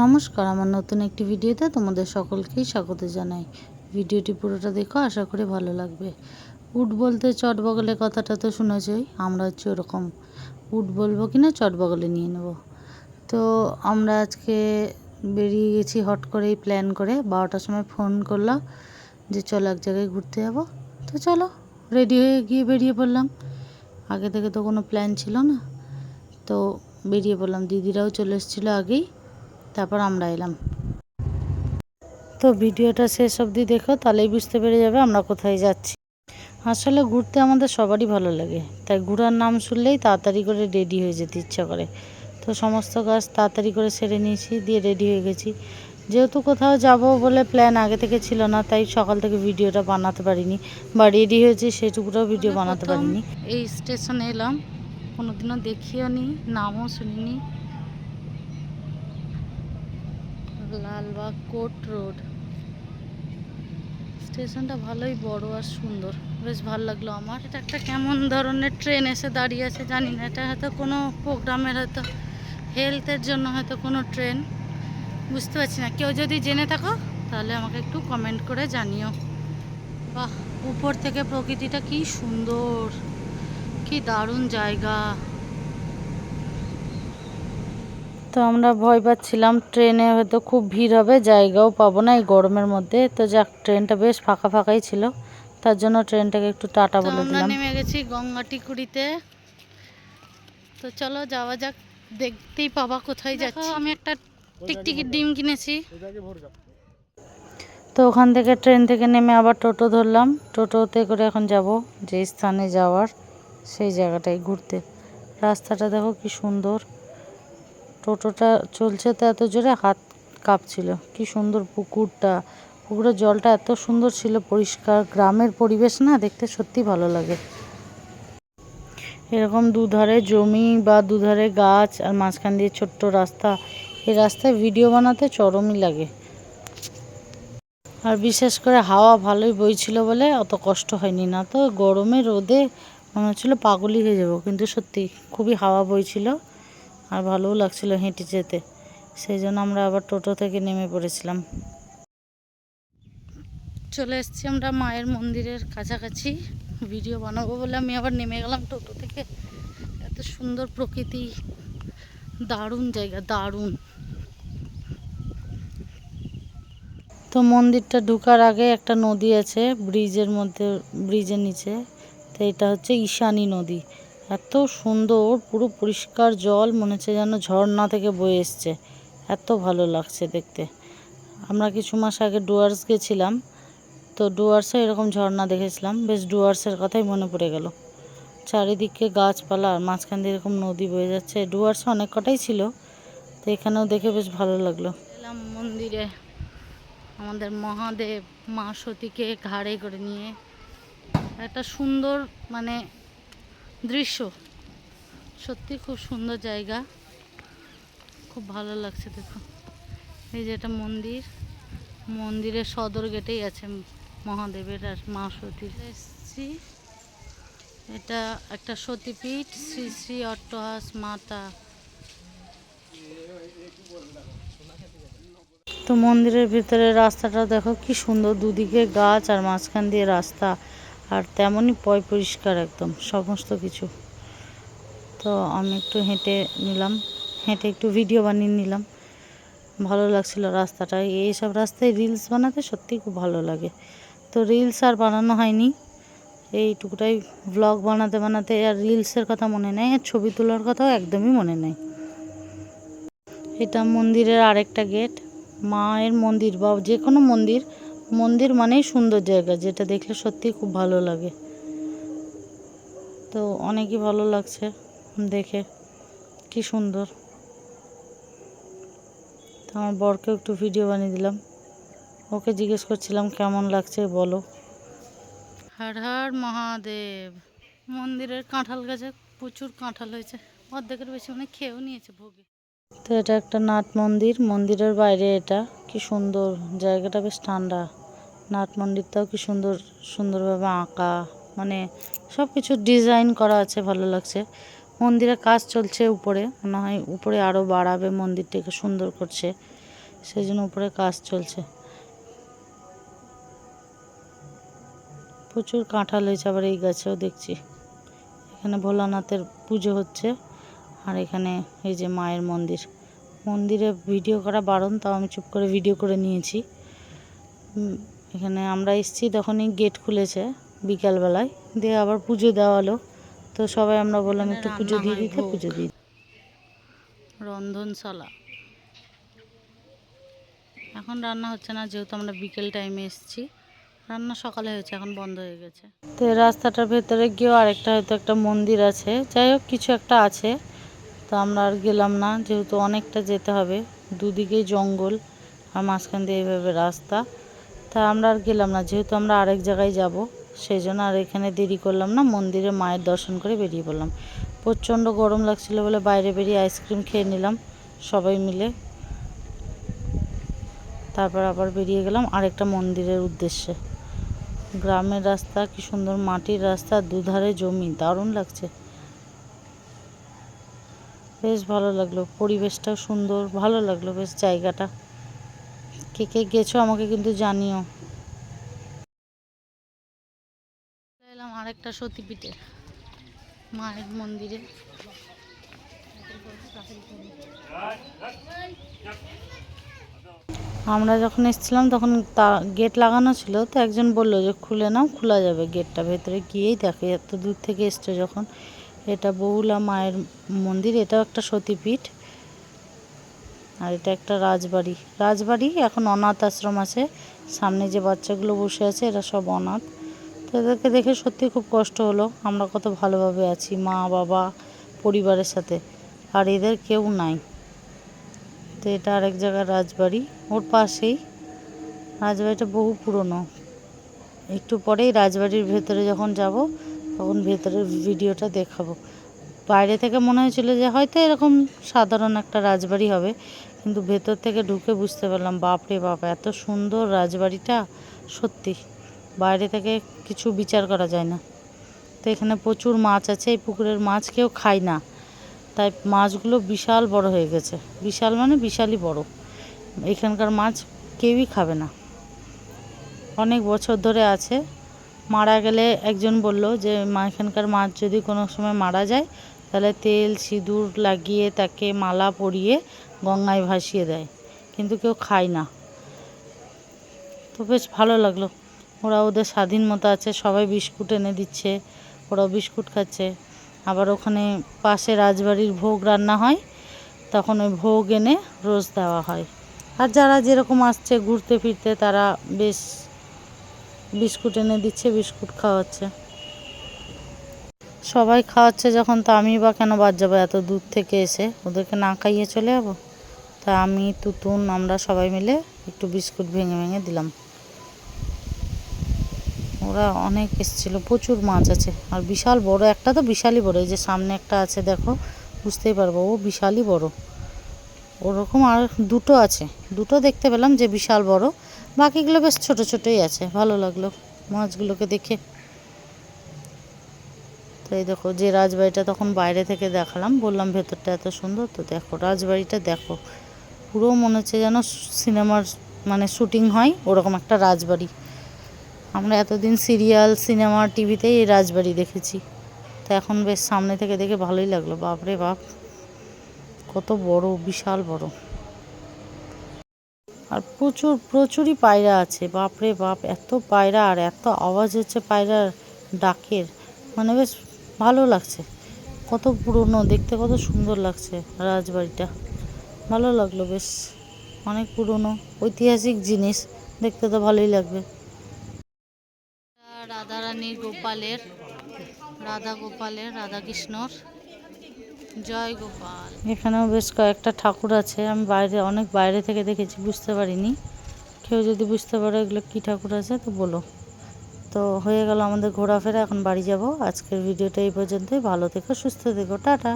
নমস্কার, আমার নতুন একটি ভিডিওতে তোমাদের সকলকেই স্বাগত জানাই। ভিডিওটি পুরোটা দেখো, আশা করি ভালো লাগবে। উট বলতে চট বগলে কথাটা তো শুনেছই, আমরা হচ্ছে ওরকম উট বলব কি না চট বগলে নিয়ে নেব। তো আমরা আজকে বেরিয়ে গেছি হট করেই প্ল্যান করে, বারোটার সময় ফোন করল যে চলো এক জায়গায় ঘুরতে যাব। তো চলো রেডি হয়ে গিয়ে বেরিয়ে পড়লাম। আগে থেকে তো কোনো প্ল্যান ছিল না। তো বেরিয়ে পড়লাম, দিদিরাও চলে এসেছিল আগেই। তারপর আমরা এলাম। তো ভিডিওটা শেষ অবধি দেখো তাহলেই বুঝতে পেরে যাবে আমরা কোথায় যাচ্ছি। আসলে ঘুরতে আমাদের সবারই ভালো লাগে তাই ঘোরার নাম শুনলেই তাড়াতাড়ি করে রেডি হয়ে যেতে ইচ্ছা করে। তো সমস্ত কাজ তাড়াতাড়ি করে সেরে নিয়েছি দিয়ে রেডি হয়ে গেছি। যেহেতু কোথাও যাব বলে প্ল্যান আগে থেকে ছিল না তাই সকাল থেকে ভিডিওটা বানাতে পারিনি বা রেডি হয়েছি সেটুকুটাও ভিডিও বানাতে পারিনি। এই স্টেশনে এলাম কোনোদিনও দেখিও নি নামও শুনিনি। Lalbagh court road. স্টেশনটা ভালোই বড় আর সুন্দর। বেশ ভালো লাগল আমার। এটা একটা কেমন ধরনের ট্রেন এসে দাঁড়িয়ে আছে জানি না। এটা হয়তো কোনো প্রোগ্রামের হয়তো হেলথের জন্য হয়তো কোনো ট্রেন। বুঝতে পারছি না। কেউ যদি জেনে থাকো, তাহলে আমাকে একটু কমেন্ট করে জানিও। বাহ, উপর থেকে প্রকৃতিটা কি সুন্দর। কি দারুণ জায়গা। তো আমরা ভয় পাচ্ছিলাম। ট্রেনে হয়তো খুব ভিড় হবে জায়গাও পাবো না এই গরমের মধ্যে। তো যাক ট্রেনটা বেশ ফাঁকা ফাঁকাই ছিল। তার জন্য ট্রেনটাকে একটু টাটা বলে আমরা দিলাম। নেমে গেছি গঙ্গাটিকুড়িতে। তো চলো যাওয়া যাক। দেখতেই পাবা কোথায় যাচ্ছি। আমি একটা টিকটিকির ডিম কিনেছি। তো ওখান থেকে ট্রেন থেকে নেমে আবার টোটো ধরলাম। টোটোতে করে এখন যাব যে স্থানে যাওয়ার সেই জায়গাটায় ঘুরতে। রাস্তাটা দেখো কি সুন্দর। টোটোটা চলছে তো এত জোরে হাত কাঁপছিল। কি সুন্দর পুকুরটা। পুকুরের জলটা এত সুন্দর ছিল, পরিষ্কার। গ্রামের পরিবেশ না দেখতে সত্যি ভালো লাগে। এরকম দুধারে জমি বা দুধারে গাছ আর মাঝখান দিয়ে ছোট্ট রাস্তা এই রাস্তায় ভিডিও বানাতে চরমই লাগে। আর বিশেষ করে হাওয়া ভালোই বইছিল বলে অত কষ্ট হয়নি না। তো গরমে রোদে মনে হচ্ছিল পাগলই হয়ে যাব, কিন্তু সত্যি খুবই হাওয়া বইছিল। আর ভালোও লাগছিল হেঁটে যেতে। সেই জন্য আমরা আবার টোটো থেকে নেমে পড়েছিলাম। চলে এসেছি আমরা মায়ের মন্দিরের কাছাকাছি। ভিডিও বানাবো বলে আমি আবার নেমে গেলাম টোটো থেকে। এত সুন্দর প্রকৃতি। দারুণ জায়গা, দারুণ। তো মন্দিরটা ঢুকার আগে একটা নদী আছে, ব্রিজের মধ্যে, ব্রিজের নিচে। তো এটা হচ্ছে ঈশানী নদী। এত সুন্দর, পুরো পরিষ্কার জল, মনে হচ্ছে যেন ঝর্ণা থেকে বয়ে এসছে। এত ভালো লাগছে দেখতে। আমরা কিছু মাস আগে ডুয়ার্স গেছিলাম, তো ডুয়ার্সে এরকম ঝর্ণা দেখেছিলাম। বেশ ডুয়ার্সের কথাই মনে পড়ে গেল। চারিদিকে গাছপালা, আর মাঝখান দিয়ে এরকম নদী বয়ে যাচ্ছে। ডুয়ার্সে অনেক কটাই ছিল, তো এখানেও দেখে বেশ ভালো লাগল। এলাম মন্দিরে। আমাদের মহাদেব মা সতীকে ঘাড়ে করে নিয়ে, একটা সুন্দর মানে দৃশ্য। সত্যি খুব সুন্দর জায়গা। খুব ভালো লাগছে দেখো। এই যে এটা মন্দির। মন্দিরের সদর গেটেই আছে মহাদেবের আর মা সতীর এসছি। এটা একটা সতীপীঠ শ্রী শ্রী অট্টহাস মাতা। তো মন্দিরের ভিতরে রাস্তাটা দেখো কি সুন্দর। দুদিকে গাছ আর মাঝখান দিয়ে রাস্তা। আর তেমনই পয় পরিষ্কার একদম, সমস্ত কিছু। তো আমি একটু হেঁটে নিলাম, হেঁটে একটু ভিডিও বানিয়ে নিলাম। ভালো লাগছিল রাস্তাটা। এইসব রাস্তায় রিলস বানাতে সত্যিই খুব ভালো লাগে। তো রিলস আর বানানো হয়নি। এইটুকুটাই ব্লগ বানাতে বানাতে আর রিলসের কথা মনে নেই, আর ছবি তোলার কথাও একদমই মনে নেই। এটা মন্দিরের আরেকটা গেট মায়ের মন্দির বা যে কোনো মন্দির মন্দির মানেই সুন্দর জায়গা যেটা দেখলে সত্যি খুব ভালো লাগে। তো অনেকই ভালো লাগছে দেখে কি সুন্দর। তো আমার বরকেও একটু ভিডিও বানিয়ে দিলাম। ওকে জিজ্ঞেস করছিলাম কেমন লাগছে বলো। হর হর মহাদেব মন্দিরের কাঁঠাল গাছে প্রচুর কাঁঠাল হয়েছে। অর্ধেকের বেশি অনেক খেয়েও নিয়েছে ভোগে। তো এটা একটা নাট মন্দির মন্দিরের বাইরে এটা কি সুন্দর জায়গাটা বেশ ঠান্ডা। নাট মন্দিরটাও কি সুন্দর, সুন্দরভাবে আঁকা মানে সব কিছু ডিজাইন করা আছে, ভালো লাগছে। মন্দিরে কাজ চলছে উপরে, মনে হয় উপরে আরও বাড়াবে মন্দিরটাকে সুন্দর করছে সেই জন্য উপরে কাজ চলছে। প্রচুর কাঁঠাল হয়েছে, আবার এই গাছেও দেখছি। এখানে ভোলানাথের পুজো হচ্ছে, আর এখানে এই যে মায়ের মন্দির। মন্দিরে ভিডিও করা বারণ, তাও আমি চুপ করে ভিডিও করে নিয়েছি। এখানে আমরা এসেছি তখনই গেট খুলেছে বিকালবেলায়। দিয়ে আবার পুজো দেওয়ালো তো সবাই আমরা বললাম একটু পুজো দিয়ে দিতে পুজো দিয়ে রন্ধনশালা। এখন রান্না হচ্ছে না যেহেতু আমরা বিকেল টাইমে এসেছি। রান্না সকালে হয়েছে এখন বন্ধ হয়ে গেছে। তো রাস্তাটার ভেতরে গিয়েও আরেকটা হয়তো একটা মন্দির আছে। যাই হোক কিছু একটা আছে। তো আমরা আর গেলাম না যেহেতু অনেকটা যেতে হবে। দুদিকেই জঙ্গল আর মাঝখান দিয়ে এইভাবে রাস্তা। তা আমরা আর গেলাম না, যেহেতু আমরা আরেক জায়গায় যাব, সেই জন্য আর এখানে দেরি করলাম না, মন্দিরে মায়ের দর্শন করে বেরিয়ে পড়লাম। প্রচণ্ড গরম লাগছিল বলে বাইরে বেরিয়ে আইসক্রিম খেয়ে নিলাম, সবাই মিলে। তারপর আবার বেরিয়ে গেলাম আরেকটা মন্দিরের উদ্দেশ্যে। গ্রামের রাস্তা, কি সুন্দর মাটির রাস্তা, দুধারে জমি, দারুণ লাগছে। বেশ ভালো লাগল, পরিবেশটাও সুন্দর, ভালো লাগল, বেশ জায়গাটা। কে কে গেছো আমাকে কিন্তু জানিও। এলাম আরেকটা সতীপীঠে মায়ের মন্দিরে। আমরা যখন এসেছিলাম তখন তা গেট লাগানো ছিল তো একজন বলল যে খুলে নাও খোলা যাবে গেটটা ভেতরে গিয়েই দেখে এত দূর থেকে এসছে যখন। এটা বহুলা মায়ের মন্দির এটাও একটা সতীপীঠ। আর এটা একটা রাজবাড়ি। রাজবাড়ি, এখন অনাথ আশ্রম আছে। সামনে যে বাচ্চাগুলো বসে আছে, এরা সব অনাথ। তো এদেরকে দেখে সত্যি খুব কষ্ট হলো। আমরা কত ভালোভাবে আছি, মা, বাবা, পরিবারের সাথে। আর এদের কেউ নাই। তো এটা আরেক জায়গার রাজবাড়ি। ওর পাশেই রাজবাড়িটা বহু পুরনো। একটু পরেই রাজবাড়ির ভেতরে যখন যাব, তখন ভেতরের ভিডিওটা দেখাবো। বাইরে থেকে মনে হয়েছিল যে হয়তো এরকম সাধারণ একটা রাজবাড়ি হবে। কিন্তু ভেতর থেকে ঢুকে বুঝতে পারলাম, বাপরে বাপ, এত সুন্দর রাজবাড়িটা, সত্যি। বাইরে থেকে কিছু বিচার করা যায় না। তো এখানে প্রচুর মাছ আছে, এই পুকুরের মাছ কেউ খায় না। তাই মাছগুলো বিশাল বড় হয়ে গেছে। বিশাল মানে বিশালই বড়। এখানকার মাছ কেউই খাবে না। অনেক বছর ধরে আছে। মারা গেলে একজন বলল যে, মা, এখানকার মাছ যদি কোনো সময় মারা যায়, তাহলে তেল, সিঁদুর লাগিয়ে তাকে মালা পরিয়ে গঙ্গায় ভাসিয়ে দেয়। কিন্তু কেউ খায় না। তো বেশ ভালো লাগল। ওরা ওদের স্বাধীন মতো আছে, সবাই বিস্কুট এনে দিচ্ছে, ওরাও বিস্কুট খাচ্ছে। আবার ওখানে পাশে রাজবাড়ির ভোগ রান্না হয়, তখন ওই ভোগ এনে রোজ দেওয়া হয়। আর যারা যেরকম আসছে ঘুরতে ফিরতে, তারা বেশ বিস্কুট এনে দিচ্ছে, বিস্কুট খাওয়াচ্ছে। সবাই খাওয়াচ্ছে যখন, তো আমি বা কেন বাদ যাব এত দূর থেকে এসে? ওদেরকে না খাইয়ে চলে যাব? তা আমি, তুতুন, আমরা সবাই মিলে একটু বিস্কুট ভেঙে ভেঙে দিলাম। ওরা অনেক এসেছিল, প্রচুর মাছ আছে। আর বিশাল বড়, একটা তো বিশালই বড়, এই যে সামনে একটা আছে, দেখো, বুঝতেই পারব, ও বিশালই বড়। ওরকম আর দুটো আছে, দুটো দেখতে পেলাম যে বিশাল বড়, বাকিগুলো বেশ ছোট ছোটই আছে, ভালো লাগল মাছগুলোকে দেখে। তো এই দেখো, যে রাজবাড়িটা তখন বাইরে থেকে দেখালাম, বললাম ভেতরটা এত সুন্দর, তো দেখো, রাজবাড়িটা দেখো। পুরো মনে হচ্ছে যেন সিনেমার মানে শুটিং হয় ওরকম একটা রাজবাড়ি। আমরা এতদিন সিরিয়াল, সিনেমা, টিভিতেই এই রাজবাড়ি দেখেছি। তো এখন বেশ সামনে থেকে দেখে ভালোই লাগল। বাপরে বাপ, কত বড়, বিশাল বড়। আর প্রচুর, প্রচুরই পায়রা আছে। বাপরে বাপ, এত পায়রা আর এত আওয়াজ হচ্ছে পায়রার ডাকের। মানে বেশ ভালো লাগছে। কত পুরনো, দেখতে কত সুন্দর লাগছে রাজবাড়িটা। ভালো লাগল বেশ। অনেক পুরনো ঐতিহাসিক জিনিস। দেখতে তো ভালোই লাগবে। রাধারানী গোপালের রাধা গোপালের রাধা কৃষ্ণর। জয় গোপাল। এখানেও বেশ কয়েকটা ঠাকুর আছে। আমি বাইরে অনেক বাইরে থেকে দেখেছি বুঝতে পারিনি। কেউ যদি বুঝতে পারো এগুলো কী ঠাকুর আছে তো বলো। তো হয়ে গেল আমাদের ঘোরাফেরা এখন বাড়ি যাব। আজকের ভিডিওটা এই পর্যন্তই। ভালো থেকো সুস্থ থেকো। টাটা।